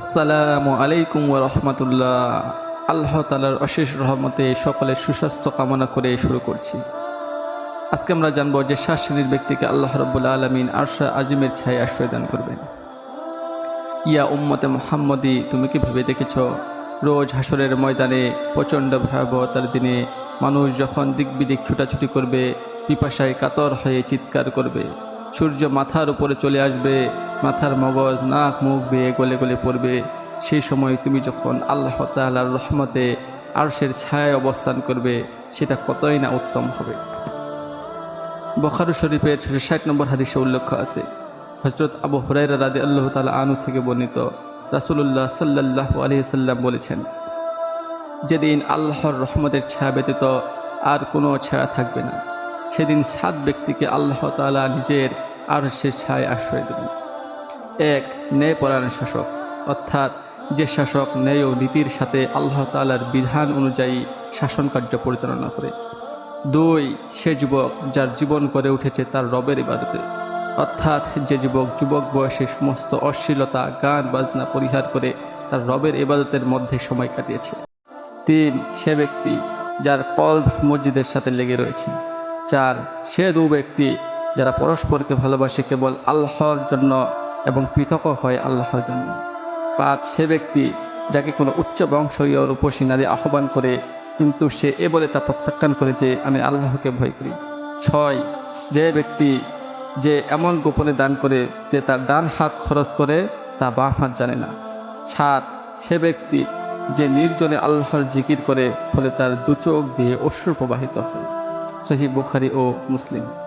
আসসালামু আলাইকুম রহমতুল্লাহ। আল্লাহ তালার অশেষ রহমতে সকলের সুস্বাস্থ্য কামনা করে শুরু করছি। আজকে আমরা জানব যে শ্বাস শ্রেণির ব্যক্তিকে আল্লাহ রব্বুল্লা আলমিন আরশা আজিমের ছায় আশ্রয় দান করবেন। ইয়া উম্মতে মোহাম্মদি, তুমি কি ভেবে দেখেছ? রোজ হাসরের ময়দানে প্রচণ্ড ভয়াবহতার দিনে মানুষ যখন দিক বিদিক ছুটাছুটি করবে, পিপাসায় কাতর হয়ে চিৎকার করবে, সূর্য মাথার উপরে চলে আসবে মাথার মগজ, নাক, মুখ বেয়ে গলে গলে পড়বে। সেই সময় তুমি যখন আল্লাহ তাল্লাহর রহমতে আরশের ছায়ায় অবস্থান করবে, সেটা কতই না উত্তম হবে। বখারু শরীফের ষাট নম্বর হাদিসে উল্লেখ আছে হজরত আবু হুরাইরা রাদি আল্লাহ তালা আনু থেকে বর্ণিত রাসুল্লাহ সাল্লাহ আলহিসাল্লাম বলেছেন, যেদিন আল্লাহর রহমতের ছায়া ব্যতীত আর কোনো ছায়া থাকবে না। সেদিন সাত ব্যক্তিকে আল্লাহ তালা নিজের আর সে ছায় আশ্রয় দেবেন। এক ন্যায়পরায়ণ শাসক। অর্থাৎ যে শাসক ন্যায় ও নীতির সাথে আল্লাহ তালার বিধান অনুযায়ী শাসন কার্য পরিচালনা করে। দুই, সে যুবক যার জীবন করে উঠেছে তার রবের ইবাদতে। অর্থাৎ যে যুবক যুবক বয়সে সমস্ত অশ্লীলতা, গান, বাজনা পরিহার করে তার রবের ইবাদতের মধ্যে সময় কাটিয়েছে। তিন, সে ব্যক্তি যার কল মসজিদের সাথে লেগে রয়েছে। চার, সে দু ব্যক্তি যারা পরস্পরকে ভালোবাসে কেবল আল্লাহর জন্য এবং পৃথক হয় আল্লাহর জন্য। পাঁচ, সে ব্যক্তি যাকে কোনো উচ্চ বংশীয় রূপসী নারী আহ্বান করে, কিন্তু সে এ বলে তা প্রত্যাখ্যান করে যে, আমি আল্লাহকে ভয় করি। ছয়, যে ব্যক্তি যে এমন গোপনে দান করে যে তার ডান হাত খরচ করে, তা বাঁ হাত জানে না। সাত, সে ব্যক্তি যে নির্জনে আল্লাহর জিকির করে, ফলে তার দু চোখ দিয়ে অশ্রু প্রবাহিত হয়। সহি বুখারি ও মুসলিম।